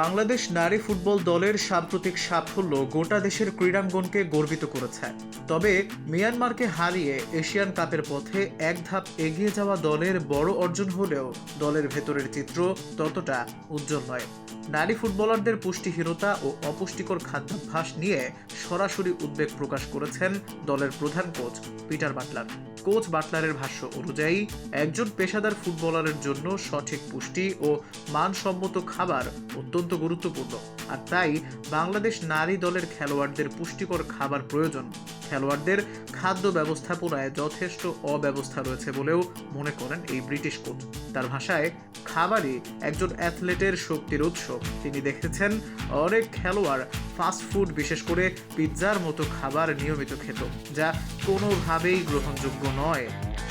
বাংলাদেশ নারী ফুটবল দলের সাম্প্রতিক সাফল্য গোটা দেশের ক্রীড়াঙ্গনকে গর্বিত করেছে। তবে মিয়ানমারকে হারিয়ে এশিয়ান কাপের পথে এক ধাপ এগিয়ে যাওয়া দলের বড় অর্জন হলেও দলের ভেতরের চিত্র ততটা উজ্জ্বল নয়। নারী ফুটবলারদের পুষ্টিহীনতা ও অপুষ্টিকর খাদ্যাভ্যাস নিয়ে সরাসরি উদ্বেগ প্রকাশ করেছেন দলের প্রধান কোচ পিটার বাটলার। কোচ বাটলারের ভাষ্য অনুযায়ী, একজন পেশাদার ফুটবলারের জন্য সঠিক পুষ্টি ও মানসম্মত খাবার অত্যন্ত গুরুত্বপূর্ণ। আর তাই, বাংলাদেশ নারী দলের খেলোয়াড়দের পুষ্টিকর খাবার প্রয়োজন। খেলোয়াড়দের খাদ্য ব্যবস্থাপনায় যথেষ্ট অব্যবস্থা রয়েছে বলেও মনে করেন এই ব্রিটিশ কোচ। তার ভাষায়, খাবারই একজন অ্যাথলেটের শক্তির উৎস। তিনি দেখেছেন, অনেক খেলোয়াড় ফাস্ট ফুড, বিশেষ করে পিৎজার মতো খাবার নিয়মিত খেত, যা কোনোভাবেই গ্রহণযোগ্য নয়।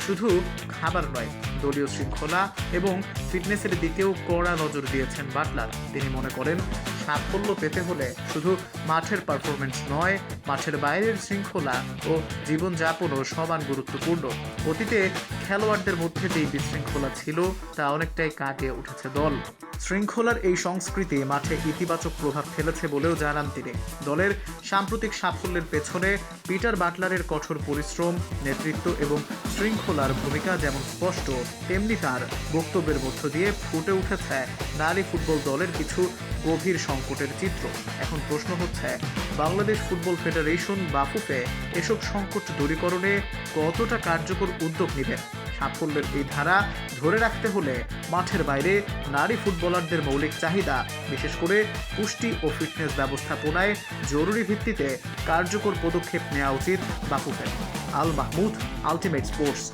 শুধু খাবার নয়, দলীয় শৃঙ্খলা এবং ফিটনেসের দিকেও কড়া নজর দিয়েছেন বাটলার। তিনি মনে করেন সাফল্য পেতে হলে শুধু মাঠের পারফরমেন্স নয়, মাঠের বাইরের শৃঙ্খলা ও জীবনযাপনও সমান গুরুত্বপূর্ণ। অতীতে খেলোয়াড়দের মধ্যে যেই বিশৃঙ্খলা ছিল, তা অনেকটাই কাটিয়ে উঠেছে দল। শৃঙ্খলার এই সংস্কৃতি মাঠে ইতিবাচক প্রভাব ফেলেছে বলেও জানান তিনি। দলের সাম্প্রতিক সাফল্যের পেছনে পিটার বাটলারের কঠোর পরিশ্রম, নেতৃত্ব এবং শৃঙ্খলার ভূমিকা যেমন স্পষ্ট, তেমনি তার বক্তব্যের মধ্য দিয়ে ফুটে উঠেছে নারী ফুটবল দলের কিছু গভীর সংকটের চিত্র। এখন প্রশ্ন হচ্ছে, বাংলাদেশ ফুটবল ফেডারেশন বাফুফে এসব সংকট দূরীকরণে কতটা কার্যকর উদ্যোগ নেবেন সাফল্যের এই ধারা ধরে রাখতে হলে মাঠের বাইরে নারী ফুটবলারদের মৌলিক চাহিদা, বিশেষ করে পুষ্টি ও ফিটনেস ব্যবস্থাপনায় জরুরি ভিত্তিতে কার্যকর পদক্ষেপ নেওয়া উচিত বাফুফের। Al Mahmud, ultimate sports.